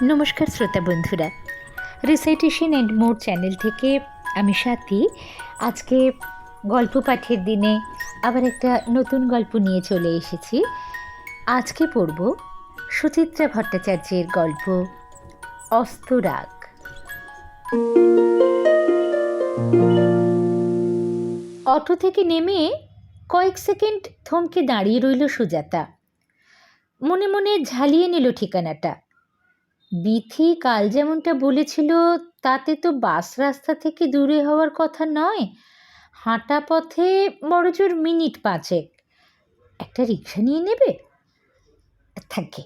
নমস্কার শ্রোতা বন্ধুরা। রিসাইটেশন অ্যান্ড মোর চ্যানেল থেকে আমি সাথী। আজকে গল্প পাঠের দিনে আবার একটা নতুন গল্প নিয়ে চলে এসেছি। আজকে পড়ব সুচিত্রা ভট্টাচার্যের গল্প অস্তরাগ অটো থেকে নেমে কয়েক সেকেন্ড থমকে দাঁড়িয়ে রইল সুজাতা। মনে মনে ঝালিয়ে নিল ঠিকানাটা। বিথি কাল যেমনটা বলেছিল, তাতে তো বাস রাস্তা থেকে দূরে হওয়ার কথা নয়। হাঁটা পথে বড়জোর মিনিট পাঁচেক। একটা রিক্সা নিয়ে নেবে? থাকে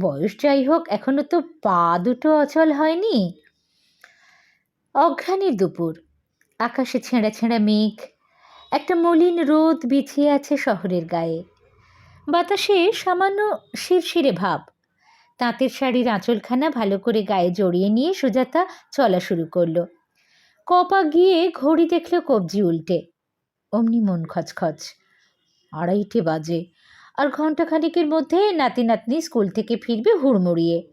বয়স যাই হোক, এখনও তো পা দুটো অচল হয়নি। অঘ্রাণের দুপুর, আকাশে ছেঁড়া ছেঁড়া মেঘ, একটা মলিন রোদ বিছিয়ে আছে শহরের গায়ে। বাতাসে সামান্য শিরশিরে ভাব। তাঁতের শাড়ির আঁচলখানা ভালো করে গায়ে জড়িয়ে নিয়ে সুজাতা চলা শুরু করল। কপা গিয়ে ঘড়ি দেখল কবজি উল্টে। অমনি মন খচখচ। আড়াইটে বাজে। আর ঘন্টাখানিকের মধ্যে নাতি নাতনি স্কুল থেকে ফিরবে হুড়মুড়িয়ে।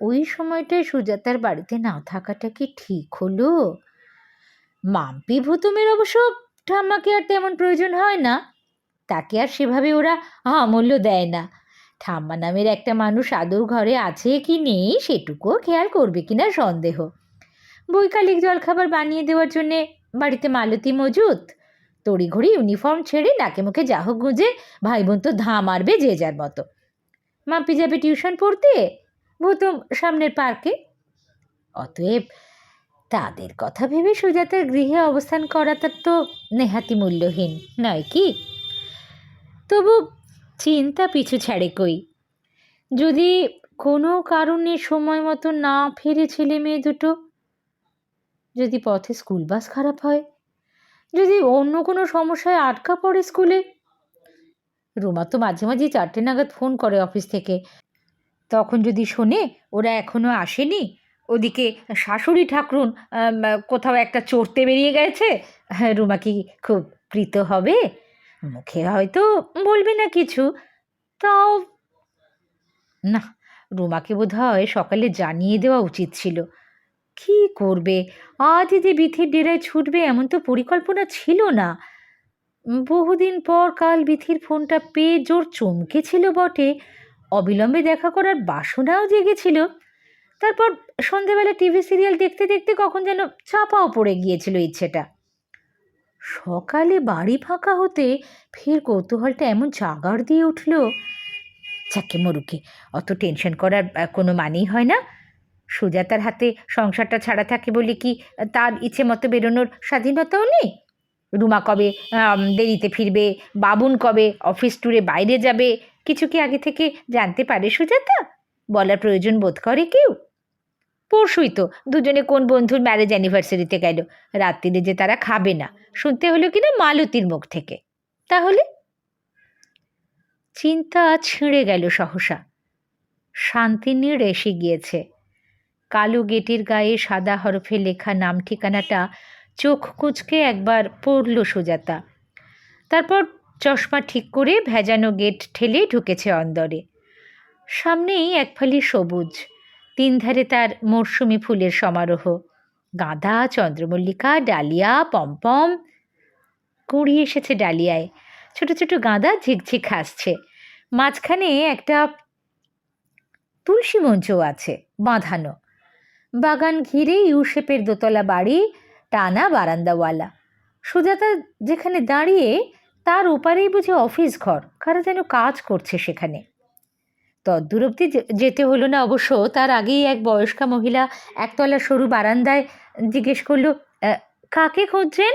ওই সময়টায় সুজাতার বাড়িতে না থাকাটা কি ঠিক হলো? মাম্পি ভুতুমের অবশ্য ঠাম্মাকে আর তেমন প্রয়োজন হয় না। তাকে আর সেভাবে ওরা আমূল্য দেয় না। ঠাম্মা নামের একটা মানুষ আদৌ ঘরে আছে কি নেই সেটুকুও খেয়াল করবে কিনা সন্দেহ। বৈকালিক জলখাবার বানিয়ে দেওয়ার জন্যে বাড়িতে মালতী মজুত। তড়িঘড়ি ইউনিফর্ম ছেড়ে নাকে মুখে যা হোক গুঁজে ভাই বোন তো ধা মারবে যে যার মতো। মাপি যাবে টিউশন পড়তে? ভূতম সামনের পার্কে? অতএব তাদের কথা ভেবে সুজাতার গৃহে অবস্থান করাটা তো নেহাতি মূল্যহীন, নয় কি? তবু চিন্তা পিছু ছাড়ে কই। যদি কোনো কারণে সময় মতো না ফিরে ছেলে মেয়ে দুটো, যদি পথে স্কুল বাস খারাপ হয়, যদি অন্য কোনো সমস্যায় আটকা পড়ে স্কুলে, রুমা তো মাঝে মাঝে চারটে নাগাদ ফোন করে অফিস থেকে। তখন যদি শোনে ওরা এখনও আসেনি, ওদিকে শাশুড়ি ঠাকরুন কোথাও একটা চড়তে বেরিয়ে গেছে, রুমা কি খুব প্রীত হবে? মুখে হয়তো বলবে না কিছু। তাও না, রুমাকে বোধ হয় সকালে জানিয়ে দেওয়া উচিত ছিল। কি করবে? আজ যে বিথির ডেরায় ছুটবে এমন তো পরিকল্পনা ছিল না। বহুদিন পর কাল বিথির ফোনটা পেয়ে জোর চমকেছিল বটে। অবিলম্বে দেখা করার বাসনাও জেগেছিল। তারপর সন্ধেবেলা টিভি সিরিয়াল দেখতে দেখতে কখন যেন চাপাও পড়ে গিয়েছিল ইচ্ছেটা। সকালে বাড়ি ফাঁকা হতে ফের কৌতূহলটা এমন জাগার দিয়ে উঠল, যাকে মরুকে, অত টেনশন করার কোনো মানেই হয় না। সুজাতার হাতে সংসারটা ছাড়া থাকে বলে কি তার ইচ্ছে মতো বেরোনোর স্বাধীনতাও নেই? রুমা কবে দেরিতে ফিরবে? বাবুন কবে অফিস ট্যুরে বাইরে যাবে? কিছু কি আগে থেকে জানতে পারে সুজাতা? বলার প্রয়োজন বোধ করে কেউ? পরশুই তো, দুজনে কোন বন্ধুর ম্যারেজ অ্যানিভার্সারিতে গেল। রাত্রিরে যে তারা খাবে না, শুনতে হলো কিনা মালতির মুখ থেকে। তাহলে? চিন্তা ছিঁড়ে গেল সহসা। শান্তিনীড় এসে গিয়েছে। কালো গেটের গায়ে সাদা হরফে লেখা নাম ঠিকানাটা চোখ কুচকে একবার পড়ল সুজাতা। তারপর চশমা ঠিক করে ভেজানো গেট ঠেলে ঢুকেছে অন্দরে। সামনেই একফালি সবুজ। তিন ধারে তার মরশুমি ফুলের সমারোহ। গাঁদা, চন্দ্রমল্লিকা, ডালিয়া, পম্পম। কুড়ি এসেছে ডালিয়ায়। ছোট ছোট গাঁদা ঝিকঝিক হাসছে। মাঝখানে একটা তুলসী মঞ্চও আছে বাঁধানো। বাগান ঘিরে ইউ শেপের দোতলা বাড়ি, টানা বারান্দাওয়ালা। সুজাতা যেখানে দাঁড়িয়ে, তার ওপারেই বুঝে অফিস ঘর। কারা যেন কাজ করছে সেখানে। তদ্দূর অব্দি যে- যেতে হলো না অবশ্য। তার আগেই এক বয়স্কা মহিলা একতলা সরু বারান্দায় জিজ্ঞেস করল কাকে খুঁজছেন?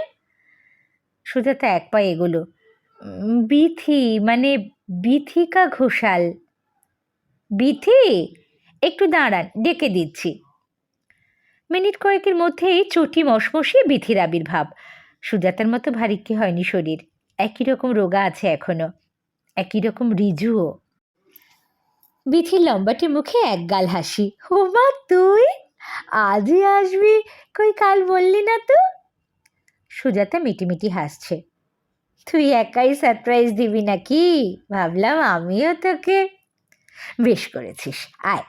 সুজাতা এক পায়ে এগোলো বিথি মানে বিথিকা ঘোষাল। বিথি? একটু দাঁড়ান, ডেকে দিচ্ছি। মিনিট কয়েকের মধ্যেই চটি মশমশিয়ে বিথির আবির্ভাব। সুজাতার মতো ভারিক্কি হয়নি শরীর। একই রকম রোগা আছে এখনও। একই রকম রিজুও। বিথির লম্বাটে মুখে এক গাল হাসি। হোমা তুই? আজই আসবি? কই কাল বললি না তো? সুজাতা মিটিমিটি হাসছে। তুই একাই সারপ্রাইজ দিবি নাকি? ভাবলাম আমিও তোকে। বেশ করেছিস, আয়।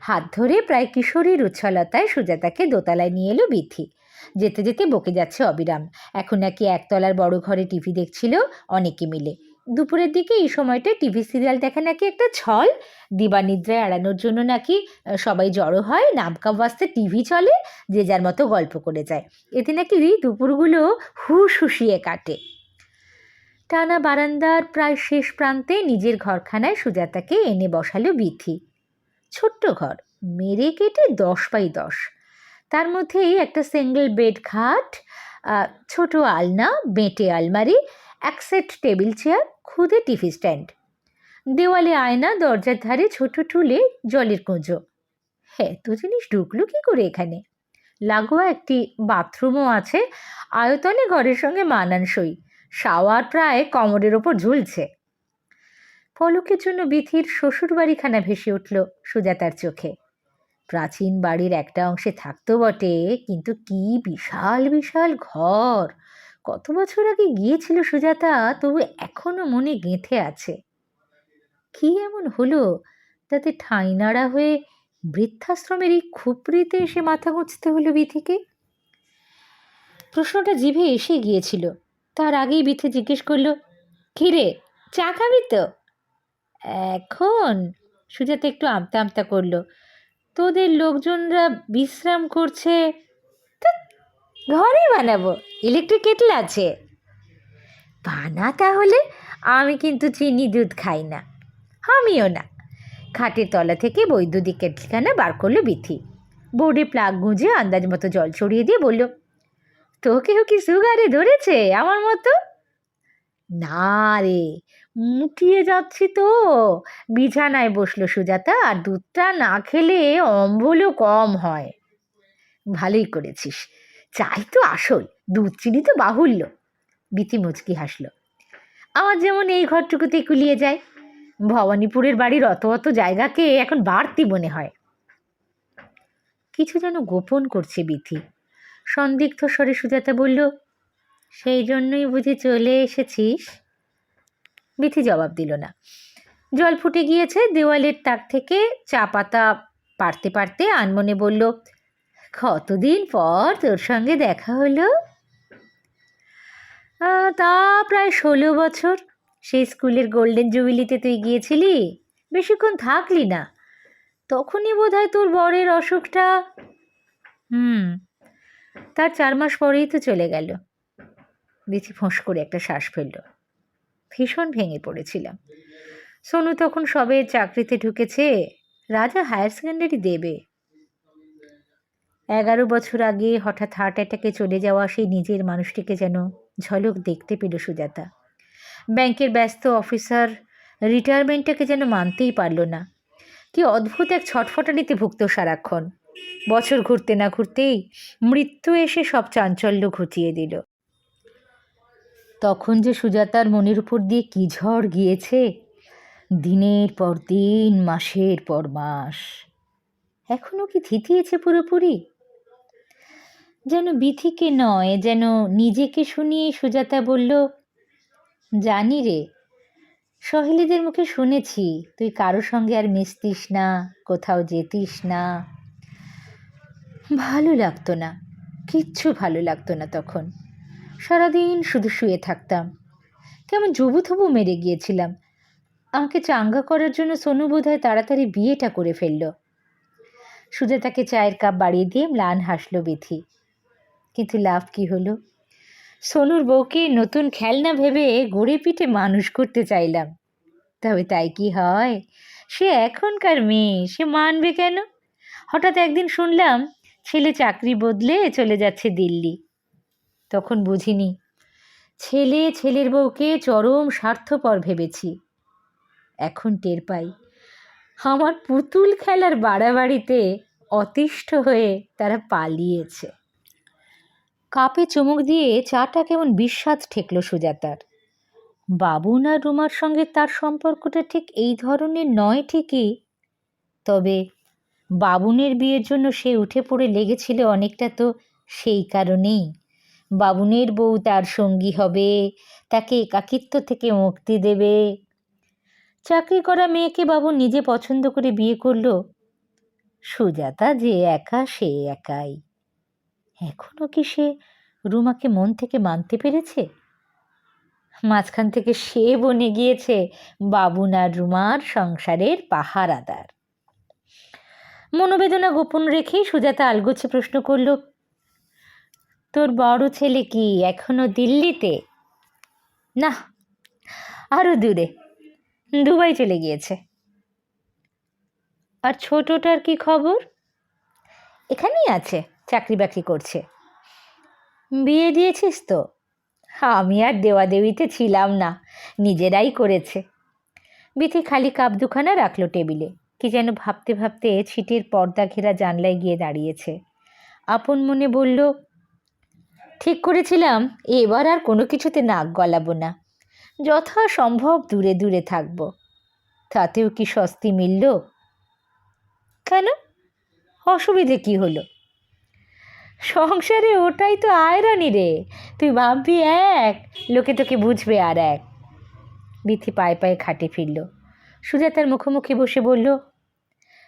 হাত ধরে প্রায় কিশোরীর উচ্ছলতায় সুজাতাকে দোতলায় নিয়ে এলো বিথি। যেতে যেতে বকে যাচ্ছে অবিরাম। এখন নাকি একতলার বড় ঘরে টিভি দেখছিল অনেকে মিলে। দুপুরের দিকে এই সময়টায় টিভি সিরিয়াল দেখা নাকি একটা ছল? দিবানিদ্রায় এড়ানোর জন্য নাকি সবাই জড়ো হয়, নামকাম বাস্তে টিভি চলে, যে যার মতো গল্প করে যায়। এতে নাকি দুপুরগুলো হুশ হুশিয়ে কাটে। টানা বারান্দার প্রায় শেষ প্রান্তে নিজের ঘরখানায় সুজাতাকে এনে বসালো বিথি। ছোট্ট ঘর, মেরে কেটে দশ বাই দশ। তার মধ্যেই একটা সিঙ্গেল বেড খাট ছোট আলনা, বেঁটে আলমারি এক সেট টেবিল চেয়ার, খুদে টিভি স্ট্যান্ড। দেওয়ালে আয়না, দরজার ধারে ছোট টুলে জলের কুঁজো। হ্যাঁ তো জিনিস ঢুকলো কী করে এখানে? লাগোয়া একটি বাথরুমও আছে, আয়তনে ঘরের সঙ্গে মানানসই। শাওয়ার প্রায় কমরের ওপর ঝুলছে। পলকের জন্য বিথির শ্বশুরবাড়িখানা ভেসে উঠল সুজাতার চোখে। প্রাচীন বাড়ির একটা অংশে থাকতো বটে, কিন্তু কি বিশাল বিশাল ঘর! কত বছর আগে গিয়েছিল সুজাতা, তবু এখনও মনে গেঁথে আছে। কি এমন হলো তাতে ঠাঁই নাড়া হয়ে বৃদ্ধাশ্রমের এই খুপড়িতে এসে মাথা গুঁজতে হলো বিথিকে? প্রশ্নটা জিভে এসে গিয়েছিল। তার আগেই বিথে জিজ্ঞেস করল কিরে চা খাবি তো? এখন? সুজাতা একটু আমতা আমতা করল। তোদের লোকজনরা বিশ্রাম করছে ঘরেই বানাবো। ইলেকট্রিক কেটল আছে। বানা তাহলে, আমি কিন্তু চিনি দুধ খাই না। আমিও না। খাটের তলা থেকে বৈদ্যুতিক কেটলখানা বার করল বিথি। বোর্ডে প্লাগ গুঁজে আন্দাজ মতো জল ছড়িয়ে দিয়ে বলল, তোকেও কি সুগারে ধরেছে আমার মতো? না রে মুটিয়ে যাচ্ছি তো। বিছানায় বসল সুজাতা, আর দুধটা না খেলে অম্বলও কম হয়। ভালোই করেছিস। চাই তো আসল দুধ চিনি তো বাহুল্য। বিতি মুচকি হাসলো। আমার যেমন এই ঘরটুকুতে কুলিয়ে যায়। ভবানীপুরের বাড়ির অত অত জায়গাকে এখন বাড়তি মনে হয়। কিছু যেন গোপন করছে বিথি। সন্দিগ্ধ স্বরে সুজাতা বলল, সেই জন্যই বুঝি চলে এসেছিস? বিথি জবাব দিল না। জল ফুটে গিয়েছে, দেওয়ালের তাক থেকে চা পাতা পারতে পারতে আনমনে বলল কতদিন পর তোর সঙ্গে দেখা হলো? তা প্রায় ষোলো বছর। সেই স্কুলের গোল্ডেন জুবিলিতে তুই গিয়েছিলি? বেশিক্ষণ থাকলি না। তখনই বোধহয় তোর বরের অসুখটা হুম, তার চার মাস পরেই তো চলে গেল। বিথি ফোঁস করে একটা শ্বাস ফেলল। ভীষণ ভেঙে পড়েছিলাম। সোনু তখন সবে চাকরিতে ঢুকেছে। রাজা হায়ার সেকেন্ডারি দেবে। এগারো বছর আগে হঠাৎ হার্ট অ্যাটাকে চলে যাওয়া সেই নিজের মানুষটিকে যেন ঝলক দেখতে পেল সুজাতা। ব্যাংকের ব্যস্ত অফিসার রিটায়ারমেন্টটাকে যেন মানতেই পারল না। কি অদ্ভুত এক ছটফটানিতে ভুগত সারাক্ষণ। বছর ঘুরতে না ঘুরতেই মৃত্যু এসে সব চাঞ্চল্য ঘুচিয়ে দিল। তখন যে সুজাতার মনের উপর দিয়ে কী ঝড় গিয়েছে, দিনের পর দিন, মাসের পর মাস এখনও কি থিতিয়েছে পুরোপুরি? যেন বিথিকে নয়, যেন নিজেকে শুনিয়ে সুজাতা বলল, জানি রে, সহেলিদের মুখে শুনেছি, তুই কারও সঙ্গে আর মিশতিস না, কোথাও যেতিস না। ভালো লাগতো না, কিচ্ছু ভালো লাগতো না তখন। সারাদিন শুধু শুয়ে থাকতাম। কেমন জবু থবু মেরে গিয়েছিলাম। আমাকে চাঙ্গা করার জন্য সোনু বোধহয় তাড়াতাড়ি বিয়েটা করে ফেলল। সুজাতাকে চায়ের কাপ বাড়িয়ে দিয়ে ম্লান হাসলো বিথি কিন্তু লাভ কি হলো? সোনুর বউকে নতুন খেলনা ভেবে গড়ে পিঠে মানুষ করতে চাইলাম। তবে তাই কি হয়? সে এখনকার মেয়ে, সে মানবে কেন? হঠাৎ একদিন শুনলাম, ছেলে চাকরি বদলে চলে যাচ্ছে দিল্লি। তখন বুঝিনি, ছেলে ছেলের বউকে চরম স্বার্থপর ভেবেছি। এখন টের পাই, আমার পুতুল খেলার বাড়াবাড়িতে অতিষ্ঠ হয়ে তারা পালিয়েছে। কাপে চুমুক দিয়ে চাটা কেমন বিস্বাদ ঠেকল সুজাতার। বাবুন আর রুমার সঙ্গে তার সম্পর্কটা ঠিক এই ধরনের নয় ঠিকই। তবে বাবুনের বিয়ের জন্য সে উঠে পড়ে লেগেছিল অনেকটা তো সেই কারণেই। বাবুনের বউ তার সঙ্গী হবে, তাকে একাকিত্ব থেকে মুক্তি দেবে। চাকরি করা মেয়েকে বাবু নিজে পছন্দ করে বিয়ে করল। সুজাতা যে একা, সে একাই। এখনও কি সে রুমাকে মন থেকে মানতে পেরেছে? মাঝখান থেকে সে বনে গিয়েছে বাবুনার রুমার সংসারের পাহারাদার। মনোবেদনা গোপন রেখেই সুজাতা আলগোছে প্রশ্ন করল, তোর বড় ছেলে কি এখনও দিল্লিতে? না আরও দূরে, দুবাই চলে গিয়েছে। আর ছোটটার কি খবর? এখানেই আছে। চাকরি বাকরি করছে। বিয়ে দিয়েছিস তো? আমি আর দেওয়া দেওয়িতে ছিলাম না, নিজেরাই করেছে। বিথি খালি কাপ দুখানা রাখল টেবিলে, কি যেন ভাবতে ভাবতে ছিটির পর্দা ঘেরা জানলায় গিয়ে দাঁড়িয়েছে। আপন মনে বলল, ঠিক করেছিলাম, এবার আর কোনো কিছুতে নাক গলাবো না। যথাসম্ভব দূরে দূরে থাকব। তাতেও কি স্বস্তি মিলল? কেন? অসুবিধে কি হলো? সংসারে ওটাই তো আয়রানি রে। তুই ভাববি এক, লোকে তোকে বুঝবে আর এক। বিথি পায়ে পায়ে খাটে ফিরল। সুজাতার মুখোমুখি বসে বলল,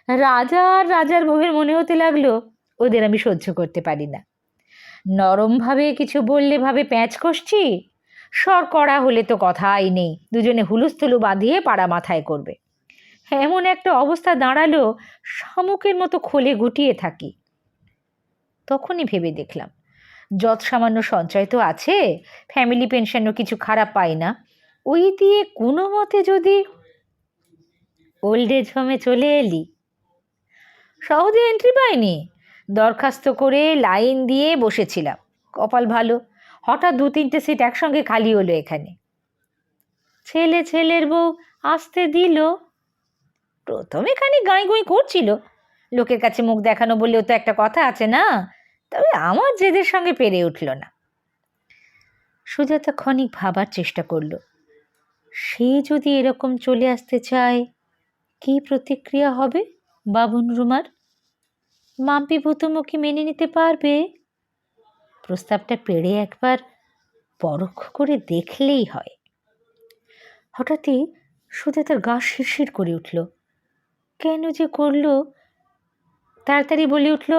রাজা আর রাজার বউয়ের মনে হতে লাগল, ওদের আমি সহ্য করতে পারি না। নরমভাবে কিছু বললে ভাবে প্যাঁচ কষছি স্বর করা হলে তো কথাই নেই, দুজনে হুলুস্থুলু বাঁধিয়ে পাড়া মাথায় করবে। এমন একটা অবস্থা দাঁড়াল, শামুকের মতো খোলে গুটিয়ে থাকি। তখনই ভেবে দেখলাম। যত সামান্য সঞ্চয় তো আছে ফ্যামিলি পেনশনও কিছু খারাপ পাই না। ওই দিয়ে কোনো মতে যদি ওল্ড এজ হোমে চলে এলি। সহজে এন্ট্রি পাইনি। দরখাস্ত করে লাইন দিয়ে বসেছিলাম। কপাল ভালো। হঠাৎ দু তিনটে সিট একসঙ্গে খালি হলো এখানে। ছেলে ছেলের বউ আসতে দিল। প্রথমে খানি গাঁই গুঁই করছিল। লোকের কাছে মুখ দেখানো বলেও তো একটা কথা আছে না? তবে আমার জেদের সঙ্গে পেরে উঠল না। সুজাতা ক্ষণিক ভাবার চেষ্টা করল, সে যদি এরকম চলে আসতে চায়, কি প্রতিক্রিয়া হবে বাবুন রুমার? মাম্পি ভূতমুখী মেনে নিতে পারবে? প্রস্তাবটা পেড়ে একবার পরোক্ষ করে দেখলেই হয়। হঠাৎই সুজাতার গা শিরশির করে উঠল। কেন যে করল, তাড়াতাড়ি বলে উঠল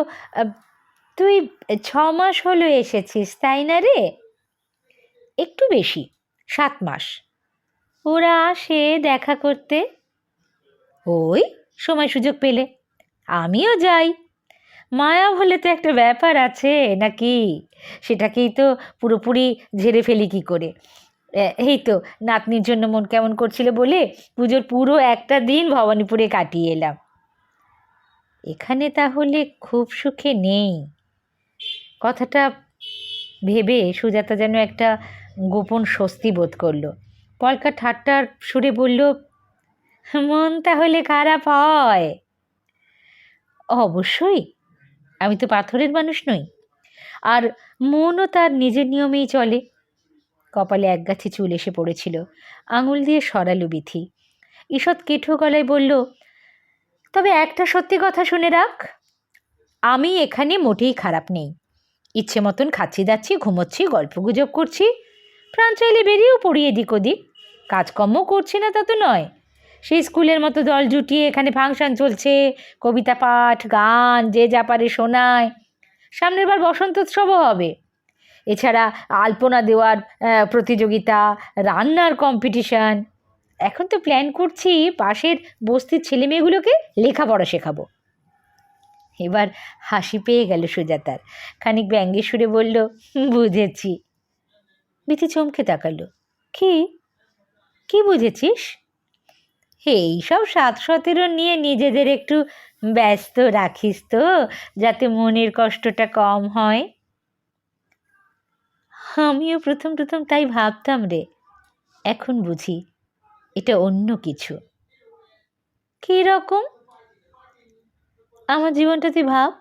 তুই ছ মাস হলো এসেছিস, তাই না রে? একটু বেশি, সাত মাস। ওরা আসে দেখা করতে। ওই সময় সুযোগ পেলে। আমিও যাই। মায়া বলে তো একটা ব্যাপার আছে, নাকি? সেটাকেই তো পুরোপুরি ঝেড়ে ফেলি কি করে? এই তো, নাতনির জন্য মন কেমন করছিল বলে পুজোর পুরো একটা দিন ভবানীপুরে কাটিয়ে এলাম। এখানে তাহলে খুব সুখে নেই। কথাটা ভেবে সুজাতা যেন একটা গোপন স্বস্তি বোধ করল। পলকা ঠাট্টার সুরে বলল, মন তাহলে খারাপ হয়? অবশ্যই, আমি তো পাথরের মানুষ নই, আর মনও তার নিজের নিয়মেই চলে। কপালে একগাছি চুল এসে পড়েছিল, আঙুল দিয়ে সরালো বিথি। ঈষৎ কেঠো গলায় বলল, তবে একটা সত্যি কথা শুনে রাখ, আমি এখানে মোটেই খারাপ নেই। ইচ্ছে মতন খাচ্ছি দাচ্ছি ঘুমোচ্ছি, গল্প গুজব করছি। প্রাণ চাইলে বেরিয়েও পড়ি এদিক ওদিক। কাজকর্মও করছি না তা তো নয়। সেই স্কুলের মতো দল জুটিয়ে এখানে ফাংশন চলছে, কবিতা পাঠ, গান, যে যা পারে শোনায়। সামনের বার বসন্ত উৎসবও হবে। এছাড়া আলপনা দেওয়ার প্রতিযোগিতা, রান্নার কম্পিটিশান এখন তো প্ল্যান করছি পাশের বস্তির ছেলেমেয়েগুলোকে লেখাপড়া শেখাবো। এবার হাসি পেয়ে গেল সুজাতার। খানিক ব্যঙ্গে সুরে বলল, বুঝেছি। বিথি চমকে তাকালো, কি? কি বুঝেছিস? এই সব সাত সতেরো নিয়ে নিজেদের একটু ব্যস্ত রাখিস তো, যাতে মনের কষ্টটা কম হয়। আমিও প্রথম প্রথম তাই ভাবতাম রে। এখন বুঝি এটা অন্য কিছু। কী রকম আমার জীবনটা তুই ভাব।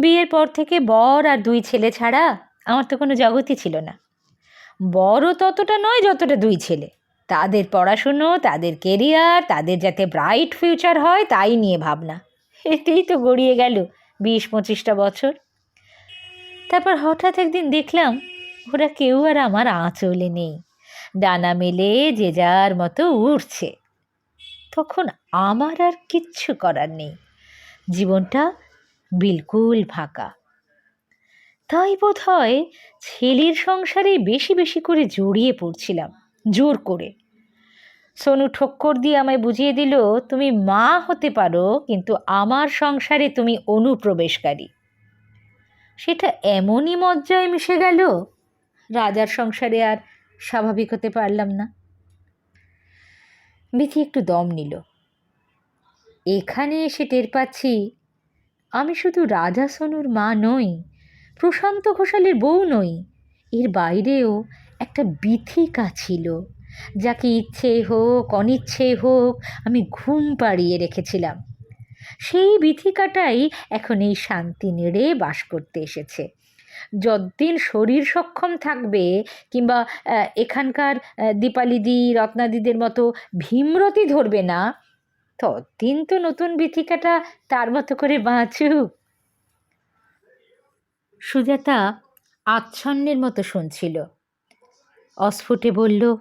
বিয়ের পর থেকে বর আর দুই ছেলে ছাড়া আমার তো কোনো জগতই ছিল না। বড় ততটা নয় যতটা দুই ছেলে। তাদের পড়াশুনো, তাদের কেরিয়ার তাদের যাতে ব্রাইট ফিউচার হয় তাই নিয়ে ভাবনা। এতেই তো গড়িয়ে গেল বিশ পঁচিশটা বছর। তারপর হঠাৎ একদিন দেখলাম ওরা কেউ আর আমার আঁচলে নেই। ডানা মেলে যে যার মতো উড়ছে। তখন আমার আর কিচ্ছু করার নেই। জীবনটা বিলকুল ফাঁকা। তাই বোধ হয় ছেলের সংসারে বেশি বেশি করে জড়িয়ে পড়ছিলাম, জোর করে। সোনু ঠক্কর দিয়ে আমায় বুঝিয়ে দিল, তুমি মা হতে পারো, কিন্তু আমার সংসারে তুমি অনুপ্রবেশকারী। সেটা এমনই মজ্জায় মিশে গেল, রাজার সংসারে আর স্বাভাবিক হতে পারলাম না। বিথি একটু দম নিল। এখানে এসে টের পাচ্ছি, আমি শুধু রাজা সোনুর মা নই, প্রশান্ত ঘোষালের বউ নই। এর বাইরেও একটা বিথিকা ছিল, যাকে ইচ্ছে হোক, অনিচ্ছে হোক, আমি ঘুম পাড়িয়ে রেখেছিলাম। সেই বিথিকাটাই এখন এই শান্তি নেড়ে বাস করতে এসেছে। যতদিন শরীর সক্ষম থাকবে, কিংবা এখানকার দীপালিদি, রত্নাদিদের মতো ভীমরতি ধরবে না ততদিন তো নতুন বিথিকাটা তার মতো করে বাঁচুক। সুজাতা আচ্ছন্নের মতো শুনছিল। অস্ফুটে বলল,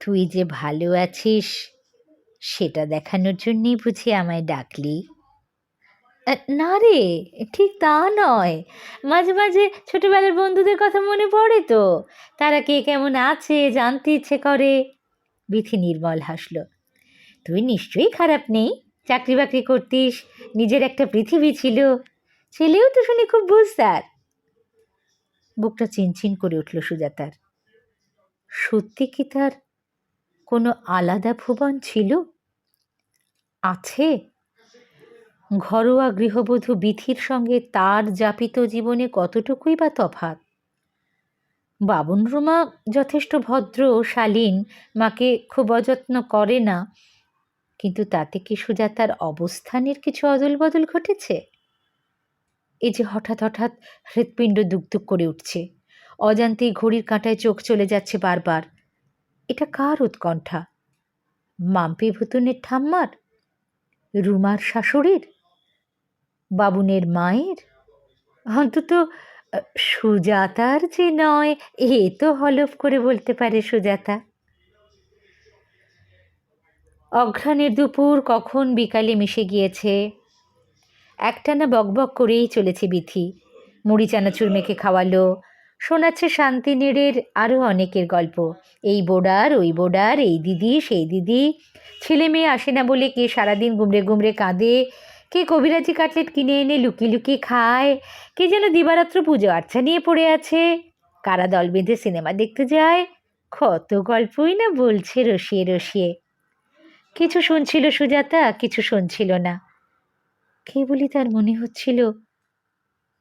তুই যে ভালো আছিস, সেটা দেখানোর জন্যই বুঝি আমায় ডাকলি? না রে, ঠিক তা নয়। মাঝে মাঝে ছোটবেলার বন্ধুদের কথা মনে পড়ে তো। তারা কে কেমন আছে, জানতে ইচ্ছে করে? বিথি নির্মল হাসল। তুই নিশ্চয়ই খারাপ নেই। চাকরি বাকরি করতিস, নিজের একটা পৃথিবী ছিল। ছেলেও তো শুনি খুব বুঝতার বুকটা চিনচিন করে উঠল সুজাতার। সত্যি কি তার কোনো আলাদা ভুবন ছিল? আছে? ঘরোয়া গৃহবধূ বিথির সঙ্গে তার যাপিত জীবনে কতটুকুই বা তফাৎ? বাবন রুমা যথেষ্ট ভদ্র শালীন, মাকে খুব অযত্ন করে না। কিন্তু তাতে কি সুজাতার অবস্থানের কিছু অদল বদল ঘটেছে? এই যে হঠাৎ হঠাৎ হৃৎপিণ্ড দুকদুক করে উঠছে। অজান্তেই ঘড়ির কাঁটায় চোখ চলে যাচ্ছে বারবার। এটা কার উৎকণ্ঠা? মাম্পি ভুতুনের ঠাম্মার? রুমার শাশুড়ির? বাবুনের মায়ের? অন্তত সুজাতার যে নয়, এ তো হলফ করে বলতে পারে সুজাতা। অঘ্রাণের দুপুর কখন বিকালে মিশে গিয়েছে? একটানা বকবক করেই চলেছে বিথি। মুড়ি চানাচুর মেখে খাওয়ালো। শোনাচ্ছে শান্তি নেড়ের আরও অনেকের গল্প। এই বোর্ডার ওই বোর্ডার এই দিদি, সেই দিদি। ছেলে মেয়ে আসে না বলে কে সারাদিন গুমড়ে গুমড়ে কাঁদে? কে কবিরাজি কাটলেট কিনে এনে লুকিয়ে লুকিয়ে খায়? কে যেন দিবারাত্র পুজো আর্চা নিয়ে পড়ে আছে? কারা দল বেঁধে সিনেমা দেখতে যায়? কত গল্পই না বলছে রসিয়ে রসিয়ে। কিছু শুনছিল সুজাতা, কিছু শুনছিল না। কেবলই তার মনে হচ্ছিল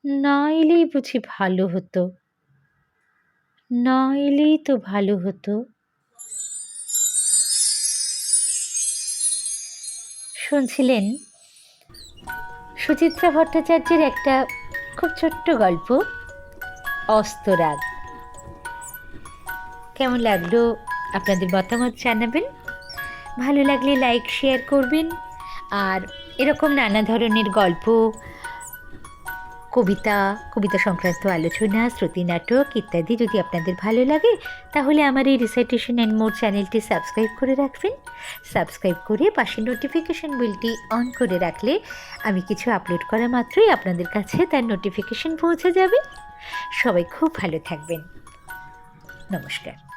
না এলেই বুঝি ভালো হতো। না এলেই তো ভালো হতো। শুনছিলেন সুচিত্রা ভট্টাচার্যের একটা খুব ছোট্ট গল্প অস্তরাগ কেমন লাগল? আপনাদের মতামত জানাবেন। ভালো লাগলে লাইক শেয়ার করবেন। আর এরকম নানা ধরনের গল্প, কবিতা কবিতা সংক্রান্ত আলোচনা, শ্রুতি নাটক ইত্যাদি যদি আপনাদের ভালো লাগে, তাহলে আমার এই রিসাইটেশন অ্যান্ড মোর চ্যানেলটি সাবস্ক্রাইব করে রাখবেন। সাবস্ক্রাইব করে পাশের নোটিফিকেশন বিলটি অন করে রাখলে আমি কিছু আপলোড করা মাত্রই আপনাদের কাছে তার নোটিফিকেশন পৌঁছে যাবে। সবাই খুব ভালো থাকবেন। নমস্কার।